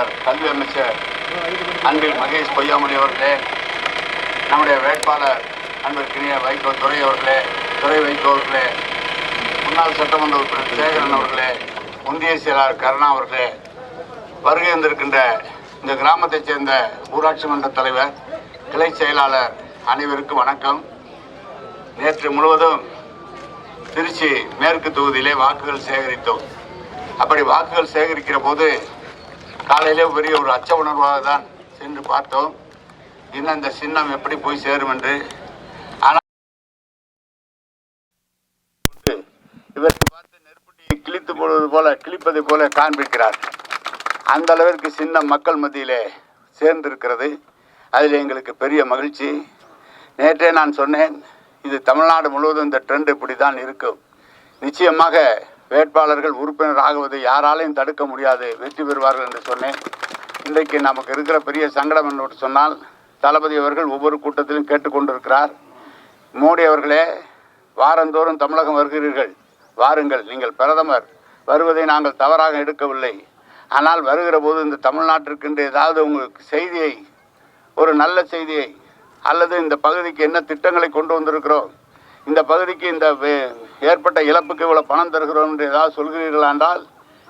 கழக கல்வி அமைச்சர் அன்பில் மகேஷ் பொய்யாமொழி அவர்களே நம்முடைய வேட்பாளர் அன்பிற்கினிய வைகோ துறை அவர்களே துறை வைகோ அவர்களே முன்னாள் சட்டமன்ற உறுப்பினர் சேகரன் அவர்களே முந்தைய செயலாளர் கருணா அவர்களே வருகை வந்திருக்கின்ற இந்த கிராமத்தைச் சேர்ந்த ஊராட்சி மன்ற தலைவர் கிளை செயலாளர் அனைவருக்கும் வணக்கம். நேற்று முழுவதும் திருச்சி மேற்கு தொகுதியிலே வாக்குகள் சேகரித்தோம். அப்படி வாக்குகள் சேகரிக்கிற போது காலையிலே பெரிய ஒரு அச்ச உணர்வாக தான் சென்று பார்த்தோம். இன்னும் இந்த சின்னம் எப்படி போய் சேரும் என்று. ஆனால் இவரை பார்த்து நெருப்பட்டியை கிழித்து போடுவது போல கிழிப்பதை போல காண்பிக்கிறார். அந்த அளவிற்கு சின்னம் மக்கள் மத்தியிலே சேர்ந்திருக்கிறது. அதில் எங்களுக்கு பெரிய மகிழ்ச்சி. நேற்றே நான் சொன்னேன் இது தமிழ்நாடு முழுவதும் இந்த ட்ரெண்ட் இப்படி தான் இருக்கும். நிச்சயமாக வேட்பாளர்கள் உறுப்பினர் ஆகுவதை யாராலையும் தடுக்க முடியாது. வெற்றி பெறுவார்கள் என்று சொன்னேன். இன்றைக்கு நமக்கு இருக்கிற பெரிய சங்கடம் என்று சொன்னால் தளபதி அவர்கள் ஒவ்வொரு கூட்டத்திலும் கேட்டுக்கொண்டிருக்கிறார். மோடி அவர்களே வாரந்தோறும் தமிழகம் வருகிறீர்கள். வாருங்கள் நீங்கள் பிரதமர். வருவதை நாங்கள் தவறாக எடுக்கவில்லை. ஆனால் வருகிற போது இந்த தமிழ்நாட்டிற்கென்று ஏதாவது உங்களுக்கு செய்தியை ஒரு நல்ல செய்தியை அல்லது இந்த பகுதிக்கு என்ன திட்டங்களை கொண்டு வந்திருக்கிறோம் இந்த பகுதிக்கு இந்த வே- ஏற்பட்ட இழப்புக்கு இவ்வளோ பணம் தருகிறோம் என்று ஏதாவது சொல்கிறீர்களா என்றால்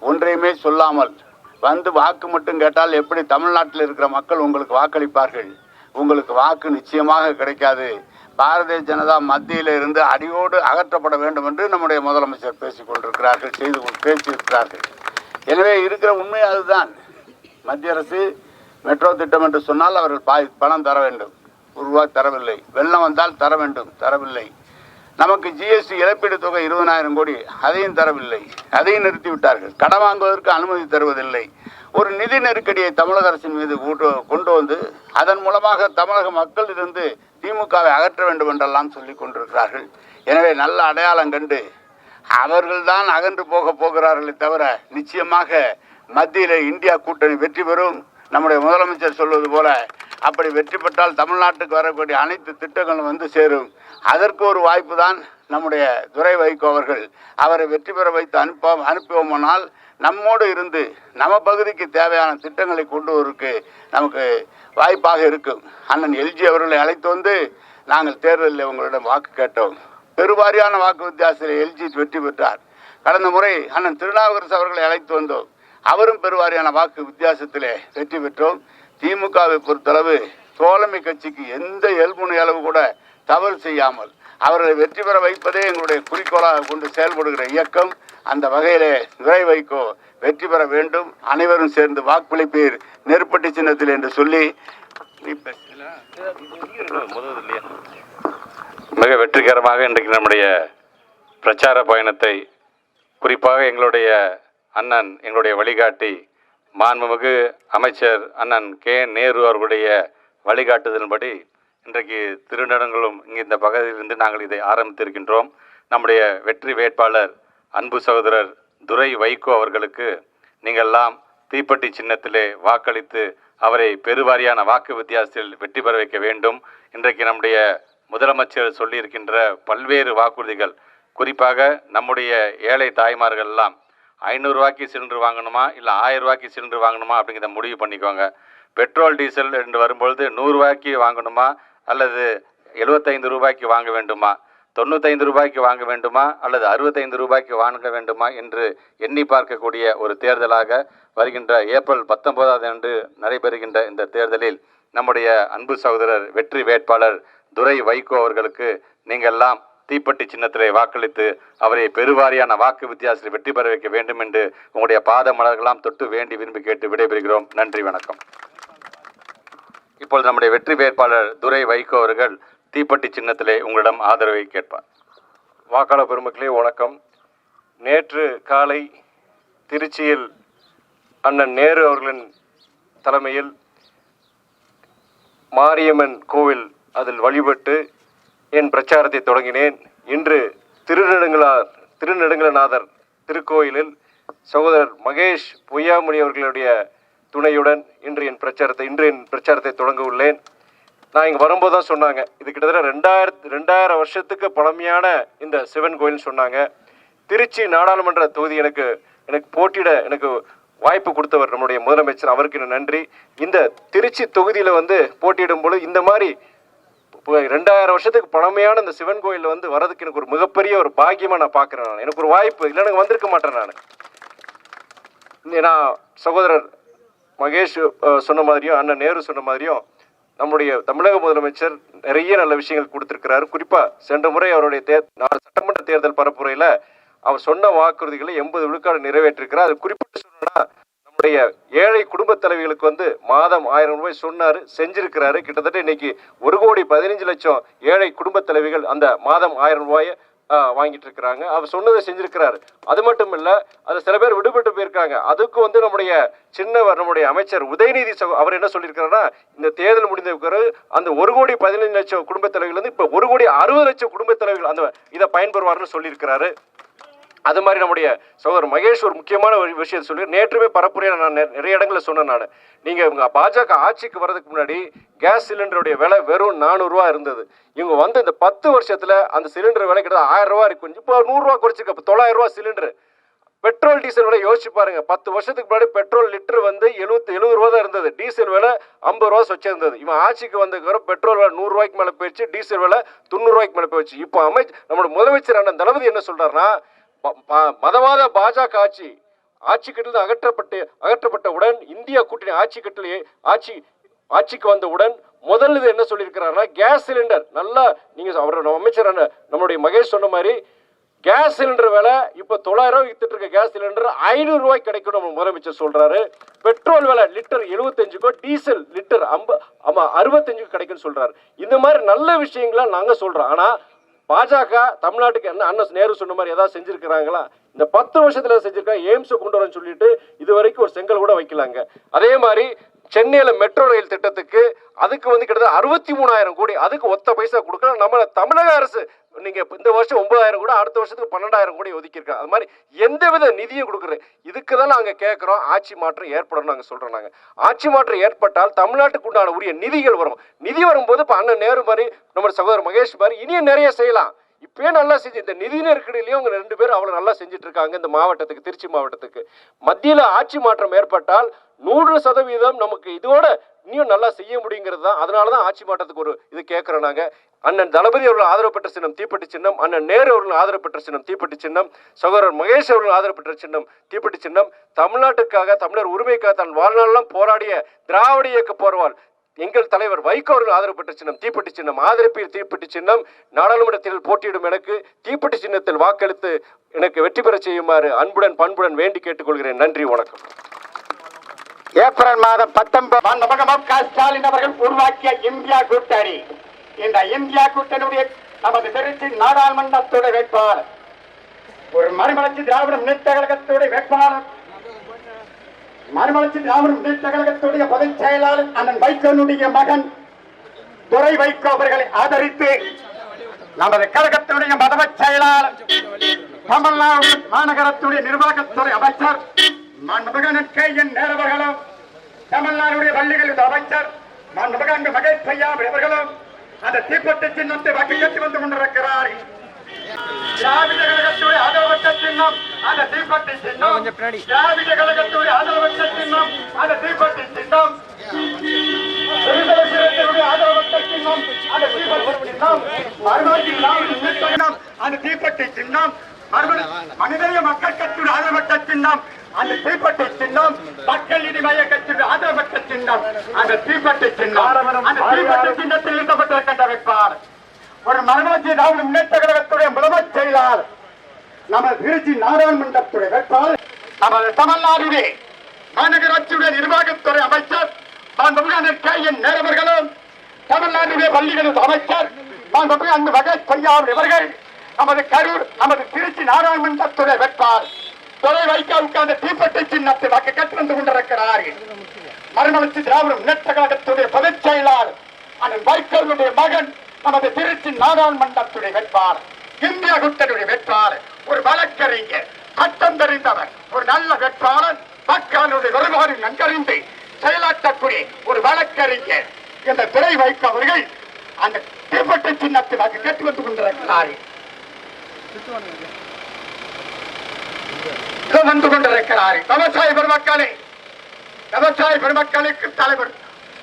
ஒன்றையுமே சொல்லாமல் வந்து வாக்கு மட்டும் கேட்டால் எப்படி தமிழ்நாட்டில் இருக்கிற மக்கள் உங்களுக்கு வாக்களிப்பார்கள்? உங்களுக்கு வாக்கு நிச்சயமாக கிடைக்காது. பாரதிய ஜனதா மத்தியில் இருந்து அடியோடு அகற்றப்பட வேண்டும் என்று நம்முடைய முதலமைச்சர் பேசிக்கொண்டிருக்கிறார்கள் செய்து பேசியிருக்கிறார்கள். எனவே இருக்கிற உண்மை அதுதான். மத்திய அரசு மெட்ரோ திட்டம் என்று சொன்னால் அவர்கள் பணம் தர வேண்டும். ஒரு ரூபாய் தரவில்லை. வெள்ளம் வந்தால் தர வேண்டும். தரவில்லை. நமக்கு ஜிஎஸ்டி இழப்பீடு தொகை இருபதாயிரம் கோடி. அதையும் தரவில்லை. அதையும் நிறுத்திவிட்டார்கள். கடன் வாங்குவதற்கு அனுமதி தருவதில்லை. ஒரு நிதி நெருக்கடியை தமிழக அரசின் மீது கொண்டு வந்து அதன் மூலமாக தமிழக மக்களிலிருந்து திமுகவை அகற்ற வேண்டும் என்றெல்லாம் சொல்லிக் கொண்டிருக்கிறார்கள். எனவே நல்ல அடையாளம் கண்டு அவர்கள்தான் அகன்று போக போகிறார்களே தவிர நிச்சயமாக மத்தியில் இந்தியா கூட்டணி வெற்றி பெறும். நம்முடைய முதலமைச்சர் சொல்வது போல அப்படி வெற்றி பெற்றால் தமிழ்நாட்டுக்கு வரக்கூடிய அனைத்து திட்டங்களும் வந்து சேரும். அதற்கு ஒரு வாய்ப்பு தான் நம்முடைய துரை வைகோ அவர்கள். அவரை வெற்றி பெற வைத்து அனுப்ப அனுப்புவோமானால் நம்மோடு இருந்து நம்ம பகுதிக்கு தேவையான திட்டங்களை கொண்டு வருவதற்கு நமக்கு வாய்ப்பாக இருக்கும். அண்ணன் எல்ஜி அவர்களை அழைத்து வந்து நாங்கள் தேர்தலில் உங்களிடம் வாக்கு கேட்டோம். பெருவாரியான வாக்கு வித்தியாசத்தில் எல்ஜி வெற்றி பெற்றார். கடந்த முறை அண்ணன் திருநாவுக்கரசு அவர்களை அழைத்து வந்தோம். அவரும் பெருவாரியான வாக்கு வித்தியாசத்திலே வெற்றி பெற்றோம். திமுகவை பொறுத்தளவு தோழமை கட்சிக்கு எந்த எல்முனை அளவு கூட தவறு செய்யாமல் அவர்களை வெற்றி பெற வைப்பதே எங்களுடைய குறிக்கோளாக கொண்டு செயல்படுகிற இயக்கம். அந்த வகையிலே விரை வைக்கோ வெற்றி பெற வேண்டும். அனைவரும் சேர்ந்து வாக்களிப்பீர். நெருப்பட்டி சின்னத்தில் என்று சொல்லி மிக வெற்றிகரமாக இன்றைக்கு நம்முடைய பிரச்சார பயணத்தை குறிப்பாக எங்களுடைய அண்ணன் எங்களுடைய வழிகாட்டி மாண்புமிகு அமைச்சர் அண்ணன் கே. நேரு அவர்களுடைய வழிகாட்டுதலின்படி இன்றைக்கு திருநடங்களும் இங்கே இந்த பகுதியிலிருந்து நாங்கள் இதை ஆரம்பித்திருக்கின்றோம். நம்முடைய வெற்றி வேட்பாளர் அன்பு சகோதரர் துரை வைகோ அவர்களுக்கு நீங்கள்லாம் தீப்பெட்டி சின்னத்திலே வாக்களித்து அவரை பெருவாரியான வாக்கு வித்தியாசத்தில் வெற்றி பெற வைக்க வேண்டும். இன்றைக்கு நம்முடைய முதலமைச்சர் சொல்லியிருக்கின்ற பல்வேறு வாக்குறுதிகள் குறிப்பாக நம்முடைய ஏழை தாய்மார்கள் எல்லாம் ஐநூறுரூவாய்க்கு சிலிண்டர் வாங்கணுமா? இல்லை ஆயிரம் ரூபாய்க்கு சிலிண்டர் வாங்கணுமா? அப்படிங்கிறத முடிவு பண்ணிக்கோங்க. பெட்ரோல் டீசல் என்று வரும்பொழுது நூறுரூவாய்க்கு வாங்கணுமா? அல்லது எழுபத்தைந்து ரூபாய்க்கு வாங்க வேண்டுமா? தொண்ணூத்தைந்து ரூபாய்க்கு வாங்க வேண்டுமா? அல்லது அறுபத்தைந்து ரூபாய்க்கு வாங்க வேண்டுமா? என்று எண்ணி பார்க்கக்கூடிய ஒரு தேர்தலாக வருகின்ற ஏப்ரல் பத்தொன்பதாவது அன்று நடைபெறுகின்ற இந்த தேர்தலில் நம்முடைய அன்பு சகோதரர் வெற்றி வேட்பாளர் துரை வைகோ அவர்களுக்கு நீங்கள்லாம் தீப்பெட்டி சின்னத்திலே வாக்களித்து அவரை பெருவாரியான வாக்கு வித்தியாசத்தில் வெற்றி பெற வைக்க வேண்டும் என்று உங்களுடைய பாத மலர்களாம் தொட்டு வேண்டி விரும்பி கேட்டு விடைபெறுகிறோம். நன்றி வணக்கம். இப்பொழுது நம்முடைய வெற்றி வேட்பாளர் துரை வைகோ அவர்கள் தீப்பெட்டி சின்னத்திலே உங்களிடம் ஆதரவை கேட்பார். வாக்காளர் பெருமக்களே வணக்கம். நேற்று காலை திருச்சியில் அண்ணன் நேரு அவர்களின் தலைமையில் மாரியம்மன் கோவில் அதில் வழிபட்டு என் பிரச்சாரத்தை தொடங்கினேன். இன்று திருநெடுங்கலார் திருநெடுங்கலநாதர் திருக்கோயிலில் சகோதரர் மகேஷ் பொய்யாமொழி அவர்களுடைய துணையுடன் இன்று என் பிரச்சாரத்தை இன்று என் பிரச்சாரத்தை தொடங்க உள்ளேன். நான் இங்கே வரும்போது தான் சொன்னாங்க. இது கிட்டத்தட்ட ரெண்டாயிரத்து ரெண்டாயிரம் வருஷத்துக்கு பழமையான இந்த சிவன் கோயில்னு சொன்னாங்க. திருச்சி நாடாளுமன்ற தொகுதி எனக்கு எனக்கு போட்டியிட எனக்கு வாய்ப்பு கொடுத்தவர் நம்முடைய முதலமைச்சர். அவருக்கு நன்றி. இந்த திருச்சி தொகுதியில் வந்து போட்டியிடும் பொழுது இந்த மாதிரி ரெண்டாயிரம் வருஷத்துக்கு பழமையான இந்த சிவன் கோயில் வந்து வரதுக்கு எனக்கு ஒரு மிகப்பெரிய ஒரு பாக்கியமா நான் பார்க்குறேன் நான். எனக்கு ஒரு வாய்ப்பு. இல்லை எனக்கு வந்திருக்க மாட்டேன் நான். நான் சகோதரர் மகேஷ் சொன்ன மாதிரியும் அண்ணன் நேரு சொன்ன மாதிரியும் நம்முடைய தமிழக முதலமைச்சர் நிறைய நல்ல விஷயங்கள் கொடுத்திருக்கிறாரு. குறிப்பா சென்ற முறை அவருடைய தேர் நாலு சட்டமன்ற தேர்தல் பரப்புரையில அவர் சொன்ன வாக்குறுதிகளை எண்பது விழுக்காடு நிறைவேற்றிருக்கிறார். அது குறிப்பிட்டு சொல்லணும்னா ஏழை குடும்ப தலைவிகளுக்கு வந்து மாதம் ஆயிரம் ரூபாய் சொன்னார் செஞ்சிருக்கிறாரு. கிட்டத்தட்ட இன்னைக்கு ஒரு கோடி பதினஞ்சு லட்சம் ஏழை குடும்ப தலைவிகள் அந்த மாதம் ஆயிரம் ரூபாயை வாங்கிட்டு இருக்கிறாங்க அவர் சொன்னதை செஞ்சிருக்கிறாரு. அது மட்டும் இல்ல அது சில பேர் விடுபட்டு போயிருக்காங்க. அதுக்கு வந்து நம்முடைய சின்னவர் நம்முடைய அமைச்சர் உதயநிதி அவர் என்ன சொல்லியிருக்காருன்னா இந்த தேர்தல் முடிந்த பிறகு அந்த ஒரு கோடி பதினஞ்சு லட்சம் குடும்ப தலைவர்கள் வந்து இப்ப ஒரு கோடி அறுபது லட்சம் குடும்ப தலைவர்கள் அந்த இதை பயன்பெறுவார்னு சொல்லியிருக்கிறாரு. அது மாதிரி நம்முடைய சகோதரர் மகேஷ் ஒரு முக்கியமான ஒரு விஷயத்தை சொல்லி நேற்றுமே பரப்புரையாக நான் நிறைய இடங்களில் சொன்னேன் நான். நீங்கள் இவங்க பாஜக ஆட்சிக்கு வர்றதுக்கு முன்னாடி கேஸ் சிலிண்டருடைய விலை வெறும் நானூறுரூவா இருந்தது. இவங்க வந்து இந்த பத்து வருஷத்தில் அந்த சிலிண்டர் விலை கிட்ட ஆயிரம் ரூபா இருக்கும் இப்போ நூறுரூவா குறைச்சிருக்க. இப்போ தொள்ளாயிரம் ரூபா சிலிண்டர். பெட்ரோல் டீசல் விலை யோசிச்சு பாருங்க. பத்து வருஷத்துக்கு முன்னாடி பெட்ரோல் லிட்டர் வந்து எழுபத்தி எழுபது ரூபா தான் இருந்தது. டீசல் விலை ஐம்பது ரூபா வச்சிருந்தது இவன் ஆட்சிக்கு வந்ததுக்கு பெட்ரோல் விலை நூறுரூவாய்க்கு மேலே போயிடுச்சு. டீசல் விலை தொண்ணூறுரூவாய்க்கு மேலே போயிடுச்சு. இப்போ அமைச்சர் நம்மளோட முதலமைச்சர் அண்ணன் தளபதி என்ன சொல்கிறாருன்னா மதவாத பாஜக ஆட்சி ஆட்சி கட்டில் அகற்றப்பட்டு அகற்றப்பட்டவுடன் இந்தியா கூட்டணி ஆட்சி கட்டிலே ஆட்சி ஆட்சிக்கு வந்தவுடன் முதல் இது என்ன சொல்லியிருக்கிறாருன்னா கேஸ் சிலிண்டர். நல்லா நீங்கள் அவரோட அமைச்சர் அண்ணன் நம்மளுடைய மகேஷ் சொன்ன மாதிரி கேஸ் சிலிண்டர் விலை இப்போ தொள்ளாயிரம் ரூபாய் வித்துட்டு இருக்க கேஸ் சிலிண்டர் ஐநூறு ரூபாய்க்கு கிடைக்கும் நம்ம முதலமைச்சர் சொல்றாரு. பெட்ரோல் விலை லிட்டர் எழுபத்தஞ்சுக்கோ டீசல் லிட்டர் ஐம்ப ஆமாம் அறுபத்தஞ்சுக்கு கிடைக்கும்னு சொல்றாரு. இந்த மாதிரி நல்ல விஷயங்களை நாங்கள் சொல்கிறோம் ஆனால் பாஜக தமிழ்நாட்டுக்கு என்ன அண்ணன் நேரு சொன்ன மாதிரி ஏதாவது செஞ்சிருக்கிறாங்களா? இந்த பத்து வருஷத்துல செஞ்சிருக்காங்க எய்ம்ஸை கொண்டு வரேன்னு சொல்லிட்டு இது வரைக்கும் ஒரு செங்கல் கூட வைக்கலாங்க. அதே மாதிரி சென்னையில மெட்ரோ ரயில் திட்டத்துக்கு அதுக்கு வந்து கிட்டத்தட்ட அறுபத்தி மூணாயிரம் கோடி அதுக்கு ஒத்த பைசா கொடுக்கணும் நம்ம தமிழக அரசு நீங்க இந்த வருஷம் ஒன்பதாயிரம் கூட அடுத்த வருஷத்துக்கு பன்னெண்டாயிரம் கூட ஒதுக்கியிருக்காங்க. அது மாதிரி எந்த வித நிதியும் கொடுக்குறது இதுக்கு தான் நாங்க கேட்குறோம் ஆட்சி மாற்றம் ஏற்படும் நாங்க சொல்றோம் நாங்க. ஆட்சி மாற்றம் ஏற்பட்டால் தமிழ்நாட்டுக்கு உண்டான உரிய நிதிகள் வரும். நிதி வரும்போது இப்ப அண்ணன் நேரு மாதிரி நம்ம சகோதரர் மகேஷ் மாதிரி இனியும் நிறைய செய்யலாம். இப்பயே நல்லா செஞ்சு இந்த நிதி நெருக்கடியிலையும் அவங்க ரெண்டு பேரும் அவ்வளவு நல்லா செஞ்சுட்டு இருக்காங்க இந்த மாவட்டத்துக்கு திருச்சி மாவட்டத்துக்கு. மத்தியில ஆட்சி மாற்றம் ஏற்பட்டால் நூறு சதவீதம் நமக்கு இதோட இன்னும் நல்லா செய்ய முடியுங்கிறது தான். அதனால தான் ஆட்சி மாற்றத்துக்கு ஒரு இது கேட்குறோம் நாங்கள் அண்ணன் தளபதி அவர்கள் ஆதரவு பெற்ற சின்னம் தீப்பெட்டி சின்னம். அண்ணன் நேரு அவர்கள் ஆதரவு பெற்ற சின்னம் தீப்பெட்டி சின்னம். சகோதரர் மகேஷ் அவர்கள் ஆதரவு பெற்ற சின்னம் தீப்பெட்டி சின்னம். தமிழ்நாட்டுக்காக தமிழர் உரிமைக்காக தன் வாழ்நாளெல்லாம் போராடிய திராவிட இயக்க போர்வாள் எங்கள் தலைவர் வைகோ அவர்கள் ஆதரவு பெற்ற சின்னம் தீப்பெட்டி சின்னம். ஆதரப்பில் தீப்பெட்டி சின்னம். நாடாளுமன்றத்தில் போட்டியிடும் எனக்கு தீப்பெட்டி சின்னத்தில் வாக்களித்து எனக்கு வெற்றி பெற செய்யுமாறு அன்புடன் பண்புடன் வேண்டி கேட்டுக்கொள்கிறேன். நன்றி வணக்கம். ஏப்ரல் மாதம் பத்தொன்பது ஸ்டாலின் அவர்கள் உருவாக்கிய இந்தியா கூட்டணி இந்த இந்தியா கூட்டணியுடைய நமது திருச்சி நாடாளுமன்றத்தோட வேட்பாளர். ஒரு மறுமலர்ச்சி திராவிட முன்னேற்ற கழகத்துடைய வேட்பாளர். மறுமலர்ச்சி திராவிட முன்னேற்ற கழகத்துடைய பொதுச் செயலாளர் அண்ணன் வைகோனுடைய மகன் துறை வைகோ அவர்களை ஆதரித்து நமது கழகத்தினுடைய மதவ செயலாளர் தமிழ்நாடு மாநகரத்துடைய நிர்வாகத்துறை அமைச்சர் மகன் கே என் நேரவர்களும் தமிழ்நாடுடைய பள்ளிகளின் அமைச்சர் மகன் மகேஷ் ஐயா அவர்களும் அந்த தீப்பெட்டி சின்னத்தை வகையேற்றி வந்து கொண்டிருக்கிறார் திராவிட கழகத்துடைய ஆதரவற்ற சின்னம் அந்த தீப்பெட்டி சின்னம். திராவிட கழகத்துடைய ஆதரவற்ற சின்னம் அந்த தீப்பெட்டி சின்னம். அந்த தீப்பெட்டி சின்னம். மனிதநேய மக்கள் கட்சியுடைய ஆதரவற்ற சின்னம். அந்த தீப்பெட்டி சின்னம். மக்கள் நீதி மைய கட்சியுடைய ஆதரவற்ற சின்னம். அந்த தீப்பெட்டி சின்னம். அந்த தீப்பெட்டி சின்னத்தில் ஈர்க்கப்பட்டிருக்கின்ற வேட்பாளர் ஒரு மறுமலர்ச்சி திராவிட முன்னேற்ற கழகத்துடைய முதல்வர் செயலாளர். திருச்சி வேட்பாளர். நமது தமிழ்நாடுடைய மாநகராட்சியுடைய நிர்வாகத்துறை அமைச்சர் கே. என். நேரவர்களும் தமிழ்நாடுடைய பள்ளிகளின் அமைச்சர் அந்த மகேஷ் பையாவ் இவர்கள் நமது கரூர் நமது திருச்சி நாடாளுமன்றத்துறை வேட்பாளர். தொலை வைக்காவுக்கு அந்த தீப்பட்டை சின்னத்தை வாக்கு கற்று வந்து கொண்டிருக்கிறார்கள் மறுமலர்ச்சி திராவிட முன்னேற்ற கழகத்துடைய பொதுச் செயலாளர் அண்ணன் வைகோனுடைய மகன் நமது திருச்சி நாடாளுமன்றத்துடைய வேட்பாளர் இந்திய குட்டனுடைய வேட்பாளர் ஒரு வழக்கறிஞர் சட்டம் தெரிந்தவர் ஒரு நல்ல வேட்பாளர் மக்களுடைய வருவாறு நன்கறிந்து செயலாற்றக்கூடிய ஒரு வழக்கறிஞர். இந்த துறை வைக்க அவர்கள் அந்த தீப்பெட்டி சின்னத்தை வாக்கு கேட்டு வந்து கொண்டிருக்கிறார்கள். வந்து கொண்டிருக்கிறார்கள் விவசாய பெருமக்களே விவசாய பெருமக்களுக்கு தலைவர்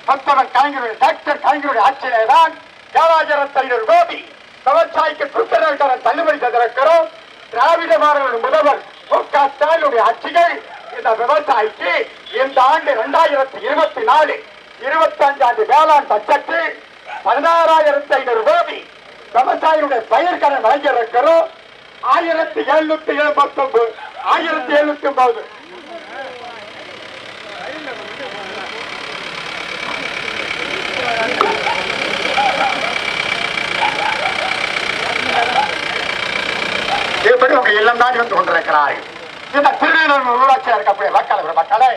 பத்தவன் கலைஞருடைய டாக்டர் கலைஞருடைய ஆட்சியிலே தான் ஏழாயிரத்தி ஐநூறு கோடி விவசாயிக்கு குற்றநெறிக்கான தள்ளுபடி செய்திருக்கிறோம் திராவிட மாணவர்கள் முதல்வர் மு க ஸ்டாலினுடைய ஆட்சிகள் இந்த விவசாயிக்கு இந்த ஆண்டு இரண்டாயிரத்தி இருபத்தி நாலு இருபத்தி அஞ்சாண்டு வேளாண் பட்ஜெட்டு பதினாறாயிரத்தி ஐநூறு கோடி விவசாயிகளுடைய பயிர்கடன் வழங்கியிருக்கிறோம். ஆயிரத்தி எழுநூத்தி எழுபத்தி ஒன்பது ஆயிரத்தி எழுநூத்தி ஒன்பது இப்படி உங்க இல்லம் தான் வந்து கொண்டிருக்கிறார்கள். இந்த திருநெல்வேலி ஊராட்சியில் இருக்கக்கூடிய மக்கள் மக்களே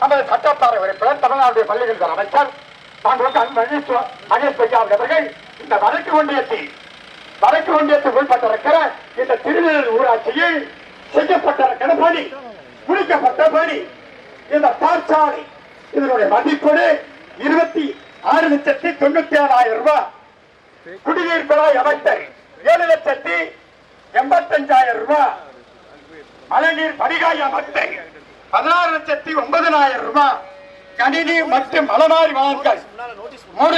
நமது சட்டத்தார உறுப்பினர் தமிழ்நாடு பள்ளிகள் அமைச்சர் நாங்கள் மகேஷ் மகேஷ் பையாவ் அவர்கள் இந்த வடக்கு ஒன்றியத்தில் வடக்கு ஒன்றியத்தில் உட்பட்டிருக்கிற இந்த திருநெல்வேலி ஊராட்சியில் செய்யப்பட்டிருக்கிற பணி முடிக்கப்பட்ட பணி இந்த பாற்சாலை இதனுடைய மதிப்பீடு இருபத்தி ஆறு லட்சத்தி தொண்ணூத்தி ஏழாயிரம் ரூபாய். குடிநீர் குழாய் அமைத்தல் ஏழு லட்சத்தி எண்பத்தி அஞ்சாயிரம் ரூபாய். மழைநீர் வடிகாய் அமைத்தல் பதினாறு லட்சத்தி ஒன்பதனாயிரம் ரூபாய். கணினி மற்றும் மலமாரி வளங்கள் மூணு